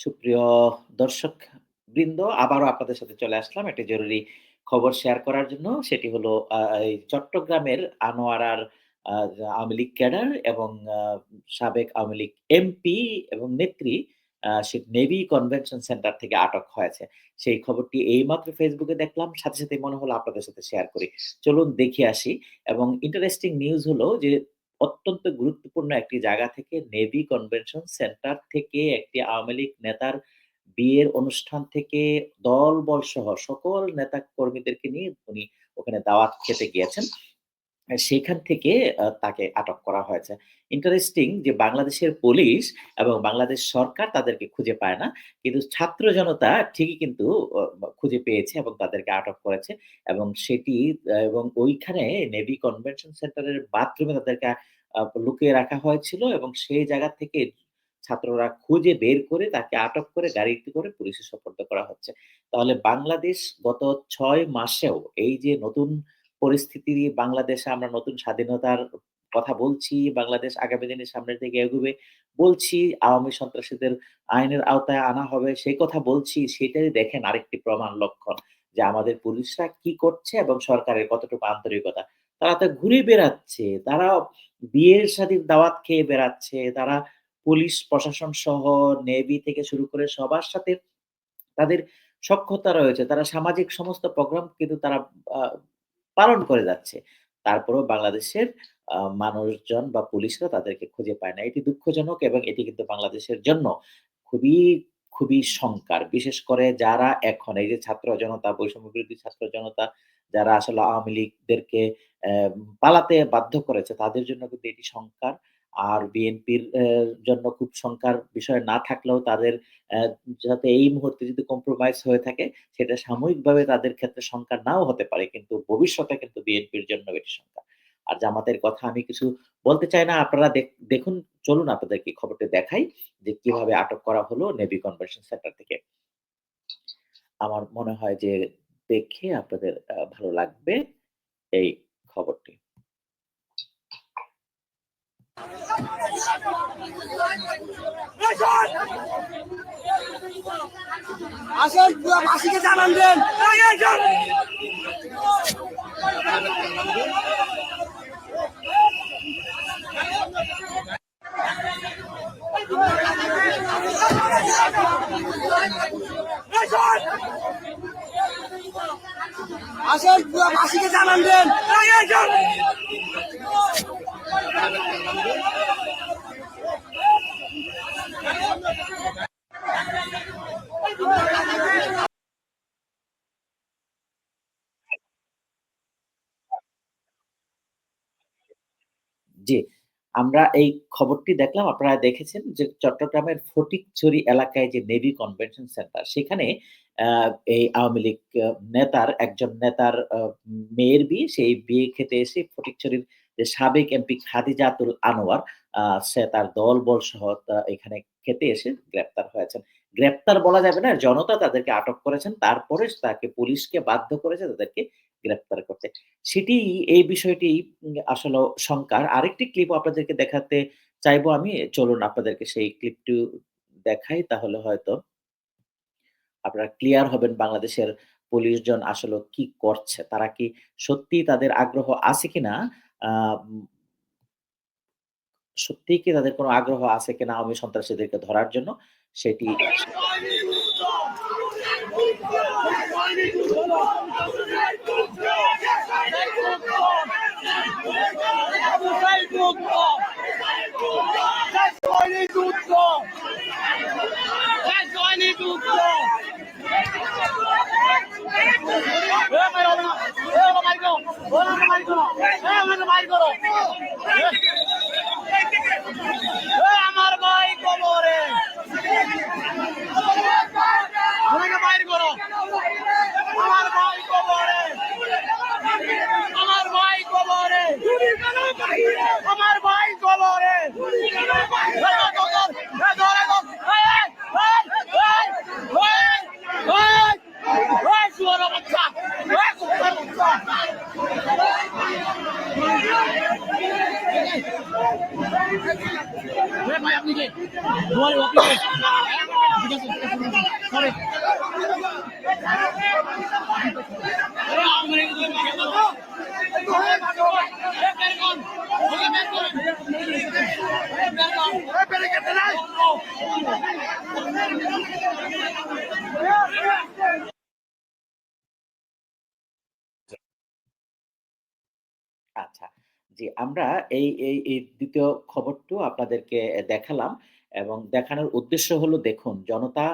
সুপ্রিয় দর্শক বৃন্দ আবারও আপনাদের সাথে চলে আসলাম একটি জরুরি খবর শেয়ার করার জন্য। সেটি হলো চট্টগ্রামের আনোয়ারার আওয়ামী লীগ ক্যাডার এবং সাবেক আওয়ামী লীগ এমপি এবং নেত্রী আ সে নেভি কনভেনশন সেন্টার থেকে আটক হয়েছে। সেই খবরটি এইমাত্র ফেসবুকে দেখলাম। সাথে, সাথে মনে হলো আপনাদের সাথে শেয়ার করি। চলুন দেখে আসি এবং ইন্টারেস্টিং নিউজ হলো যে অত্যন্ত গুরুত্বপূর্ণ একটি জায়গা থেকে নেভি কনভেনশন সেন্টার থেকে একটি আওয়ামী লীগ নেতার বিয়ের অনুষ্ঠান থেকে দলবল সহ সকল নেতা কর্মীদেরকে নিয়ে উনি ওখানে দাওয়াত খেতে গিয়েছেন। সেখান থেকে তাকে আটক করা হয়েছে। ইন্টারেস্টিং যে বাংলাদেশের পুলিশ এবং বাংলাদেশ সরকার তাদেরকে খুঁজে পায় না। কিন্তু ছাত্র জনতা ঠিকই কিন্তু খুঁজে পেয়েছে এবং তাদেরকে আটক করেছে এবং সেটি এবং ওইখানে নেভি কনভেনশন সেন্টারের বাথরুমে তাদেরকে লুকিয়ে রাখা হয়েছিল এবং সেই জায়গা থেকে ছাত্ররা খুঁজে বের করে তাকে আটক করে গাড়িতে করে পুলিশে সোপর্দ করা হচ্ছে। তাহলে বাংলাদেশ গত ছয় মাসেও এই যে নতুন পরিস্থিতি বাংলাদেশে আমরা নতুন স্বাধীনতার কথা বলছি, বাংলাদেশ আগামী দিনে সামনের দিকে এগোবে বলছি, আওয়ামী সন্ত্রাসীদের আইনের আওতায় আনা হবে সেই কথা বলছি, সেটাই দেখেন আরেকটি প্রমাণ লক্ষণ যে আমাদের পুলিশরা কি করছে এবং সরকারের কতটুকু আন্তরিকতা। তারা তো ঘুরে বেড়াচ্ছে, তারা বিয়ের শাদির দাওয়াত খেয়ে বেড়াচ্ছে, তারা পুলিশ প্রশাসন সহ নেভি থেকে শুরু করে সবার সাথে তাদের সখ্যতা রয়েছে। তারা সামাজিক সমস্ত প্রোগ্রাম কিন্তু তারা পালন করে যাচ্ছে। তারপরেও বাংলাদেশের মানুষজন বা পুলিশরা তাদেরকে খুঁজে পায় না। এটি দুঃখজনক এবং এটি কিন্তু বাংলাদেশের জন্য খুবই, খুবই শঙ্কার। বিশেষ করে যারা এখন এই যে ছাত্র জনতা, বৈষম্য বিরোধী ছাত্র জনতা যারা আসলে আওয়ামী লীগদেরকে পালাতে বাধ্য করেছে, তাদের জন্য কিন্তু এটি শঙ্কার। আর বিএনপির জন্য খুব শঙ্কার বিষয় না থাকলেও তাদের যাতে এই মুহূর্তে যদি কম্প্রোমাইজ হয়ে থাকে, সেটা সাময়িকভাবে তাদের ক্ষেত্রে শঙ্কা নাও হতে পারে। কিন্তু ভবিষ্যতে কিন্তু বিএনপির জন্য এটি শঙ্কা। আর জামাতের কথা আমি কিছু বলতে চাই না। আপনারা দেখ, দেখুন, চলুন আপনাদেরকে খবরটি দেখাই, যে কীভাবে আটক করা হলো নেভি কনভেনশন সেন্টার থেকে। আমার মনে হয় যে দেখে আপনাদের ভালো লাগবে এই খবরটি। জানান দেন আসেন মাসিকে জানান দেন। জি, আমরা এই খবরটি দেখলাম। আপনারা দেখেছেন যে চট্টগ্রামের ফটিকছড়ি এলাকায় যে নেভি কনভেনশন সেন্টার সেখানে এই আওয়ামী লীগ নেতার একজন নেতার মেয়ের বিয়ে। সেই বিয়ে খেতে এসে ফটিকছড়ির যে সাবেক এমপি খাদিজাতুল আনোয়ার সে তার দলবল সহ এখানে খেতে এসে গ্রেপ্তার হয়েছেন। গ্রেপ্তার বলা যাবে না, জনতা তাদেরকে আটক করেছেন। তারপরে তাকে পুলিশকে বাধ্য করেছে তাদেরকে গ্রেপ্তার করতে। সেটি এই বিষয়টি আসলে শঙ্কার। আরেকটি ক্লিপ আপনাদেরকে দেখাতে চাইব আমি। চলুন আপনাদেরকে সেই ক্লিপটিও দেখাই তাহলে হয়তো আপনারা ক্লিয়ার হবেন বাংলাদেশের পুলিশজন আসলে কি করছে। তারা কি সত্যিই তাদের আগ্রহ আছে কিনা সত্যিই কি তাদের কোনো আগ্রহ আছে কিনা আমি সন্ত্রাসীদেরকে ধরার জন্য সেটি আমার ভাই কবরে বাইর করো আমার ভাই কবরে আমার ভাই কবরে আমার ভাই কবরে বাচ্চা তোমার অফিসে ঠিক আছে সরি আরে আমরা এই যে ভাগে দাও আচ্ছা। জি, আমরা এই এই ২য় খবরটিও আপনাদেরকে দেখালাম এবং দেখানোর উদ্দেশ্য হলো দেখুন জনতা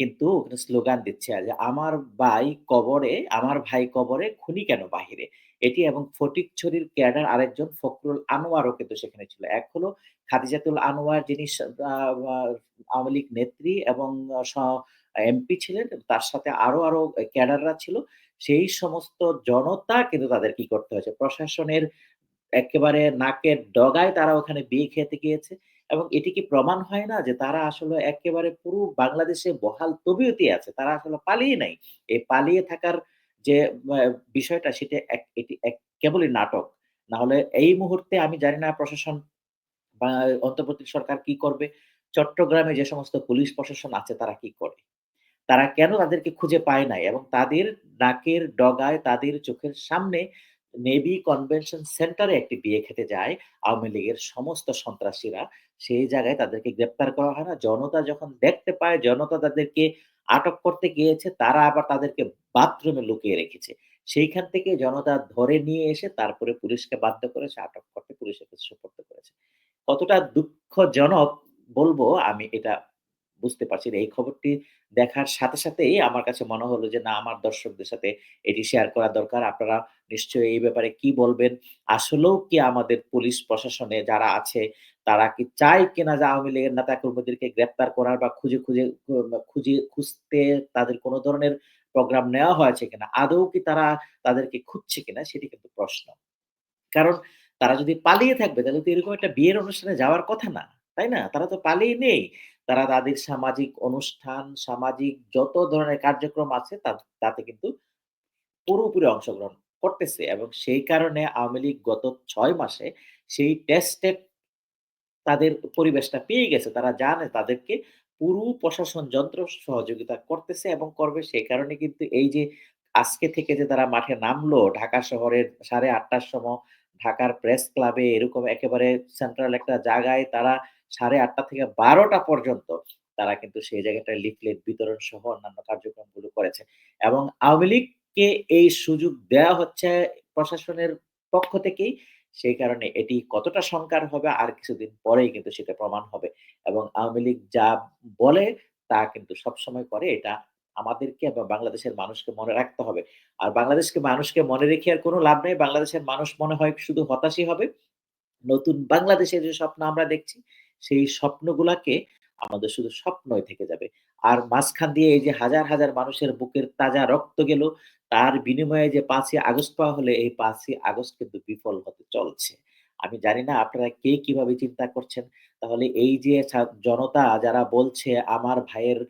কিন্তু স্লোগান দিচ্ছে যে, "আমার ভাই কবরে আমার ভাই কবরে খুনি কেন বাহিরে?" এটি এবং ফটিকছড়ির ক্যাডার আরেকজন ফখরুল আনোয়ারও কিন্তু সেখানে ছিল। এক হলো খাদিজাতুল আনোয়ার যিনি আওয়ামী লীগ নেত্রী এবং এমপি ছিলেন। তার সাথে আরও, আরও ক্যাডাররা ছিল। সেই সমস্ত জনতা কিন্তু তাদের কি করতে হয়েছে প্রশাসনের একেবারে নাকের ডগায় তারা ওখানে বিয়ে খেতে গিয়েছে এবং এটি কি প্রমাণ হয় না যে তারা আসলে একেবারে পুরো বাংলাদেশে বহাল তবিয়তে আছে। তারা আসলে পালিয়ে নাই। এই পালিয়ে থাকার যে বিষয়টা সেটা এটি কেবলই নাটক। না হলে এই মুহূর্তে আমি জানি না প্রশাসন বা অন্তর্বর্তী সরকার কি করবে? চট্টগ্রামে যে সমস্ত পুলিশ প্রশাসন আছে তারা কি করে? তারা কেন তাদেরকে খুঁজে পায় নাই? এবং তাদের নাকের ডগায় তাদের চোখের সামনে নেভি কনভেনশন সেন্টারে একটি বিয়ে খেতে যায় আওয়ামী লীগের সমস্ত সন্ত্রাসীরা। সেই জায়গায় তাদেরকে গ্রেপ্তার করা হয় না। জনতা যখন দেখতে পায়, জনতা তাদেরকে আটক করতে গিয়েছে, তারা আবার তাদেরকে বাথরুমে লুকিয়ে রেখেছে। সেইখান থেকে জনতা ধরে নিয়ে এসে তারপরে পুলিশকে বাধ্য করেছে আটক করতে, পুলিশের কাছে সোপর্দ করেছে। কতটা দুঃখজনক বলব আমি এটা বুঝতে পারছি এই খবরটি দেখার সাথে সাথেই আমার কাছে মনে হলো যে না আমার দর্শকদের সাথে এটি শেয়ার করা দরকার। আপনারা নিশ্চয়ই এই ব্যাপারে কি বলবেন? আসলেও কি আমাদের পুলিশ প্রশাসনে যারা আছে তারা কি চায় কিনা যে আওয়ামী লীগের নেতা-কর্মীদেরকে গ্রেপ্তার করার বা খুঁজে, খুঁজে খুঁজে খুঁজতে তাদের কোনো ধরনের প্রোগ্রাম নেওয়া হয়েছে কিনা? আদৌ কি তারা তাদেরকে খুঁজছে কিনা? সেটি কিন্তু প্রশ্ন। কারণ তারা যদি পালিয়ে থাকবে তাহলে তো এরকম একটা বিয়ের অনুষ্ঠানে যাওয়ার কথা না। তাই না? তারা তো পালিয়ে নেই। তারা তাদের সামাজিক অনুষ্ঠান, সামাজিক যত ধরনের কার্যক্রম আছে তাতে কিন্তু পুরোপুরি অংশগ্রহণ করতেছে এবং সেই কারণে আওয়ামী লীগ গত ছয় মাসে সেই টেস্টেড তাদের পরিবেশটা পেয়ে গেছে। তারা জানে তাদেরকে পুরো প্রশাসন যন্ত্র সহযোগিতা করতেছে এবং করবে। সেই কারণে কিন্তু এই যে আজকে থেকে যে তারা মাঠে নামলো ঢাকা শহরের সাড়ে আটটার সময় ঢাকার প্রেস ক্লাবে এরকম একেবারে সেন্ট্রাল একটা জায়গায় তারা 8:30 থেকে বারোটা পর্যন্ত তারা কিন্তু সেই জায়গাটায় লিফলেট বিতরণ সহ অন্যান্য কার্যক্রমগুলো করেছে। এবং আওয়ামী লীগকে এই সুযোগ দেয়া হচ্ছে প্রশাসনের পক্ষ থেকেই। সেই কারণে এটি কতটা সংখ্যার হবে আর কিছুদিন পরেই কিন্তু সেটা প্রমাণ হবে। এবং আওয়ামী লীগ যা বলে তা কিন্তু সবসময় করে এটা আমাদেরকে এবং বাংলাদেশের মানুষকে মনে রাখতে হবে। আর বাংলাদেশকে মানুষকে মনে রেখে আর কোনো লাভ নেই। বাংলাদেশের মানুষ মনে হয় শুধু হতাশই হবে। নতুন বাংলাদেশের যে স্বপ্ন আমরা দেখছি, সেই স্বপ্নগুলাকে আমাদের শুধু স্বপ্নই থেকে যাবে। আর মাঝখান দিয়ে এই যে হাজার, হাজার মানুষের বুকের তাজা রক্ত গেল, তার বিনিময়ে যে ৫ ই আগস্ট পাওয়া হলে এই ৫ ই আগস্ট কিন্তু বিফল হতে চলছে। আমি জানি না আপনারা কে কীভাবে চিন্তা করছেন। তাহলে এই যে জনতা যারা বলছে আমার ভাইয়ের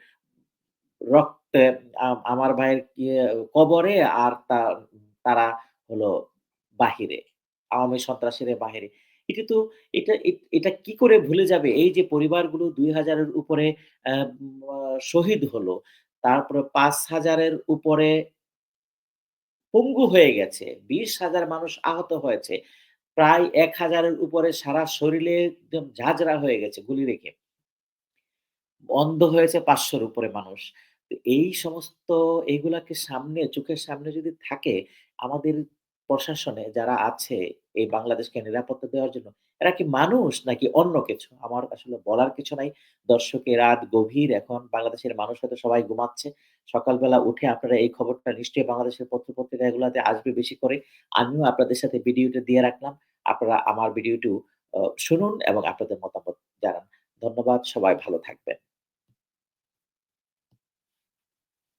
রক্তে আমার ভাইয়ের ইয়ে কবরে আর তারা হলো বাহিরে। আওয়ামী সন্ত্রাসীরা বাহিরে। এটা এটা এটা কি করে ভুলে যাবে? এই যে পরিবারগুলো দুই হাজারের উপরে শহীদ হলো। তারপরে পাঁচ হাজারের উপরে পঙ্গু হয়ে গেছে। ২০,০০০ মানুষ আহত হয়েছে। প্রায় এক হাজারের উপরে সারা শরীরে একদম ঝাঁঝরা হয়ে গেছে গুলি রেখে। অন্ধ হয়েছে পাঁচশোর উপরে মানুষ। এই সমস্ত এগুলাকে সামনে চোখের সামনে যদি থাকে আমাদের প্রশাসনে যারা আছে এই বাংলাদেশকে নিরাপত্তা দেওয়ার জন্য, এরা কি মানুষ নাকি অন্য কিছু? আমার আসলে বলার কিছু নাই। দর্শকের রাত গভীর এখন বাংলাদেশের মানুষ হয়তো সবাই ঘুমাচ্ছে। সকালবেলা উঠে আপনারা এই খবরটা নিশ্চয়ই বাংলাদেশের পত্র-পত্রিকাগুলাতে আসবে বেশি করে। আমিও আপনাদের সাথে ভিডিওটা দিয়ে রাখলাম। আপনারা আমার ভিডিওটিও শুনুন এবং আপনাদের মতামত জানান। ধন্যবাদ। সবাই ভালো থাকবেন।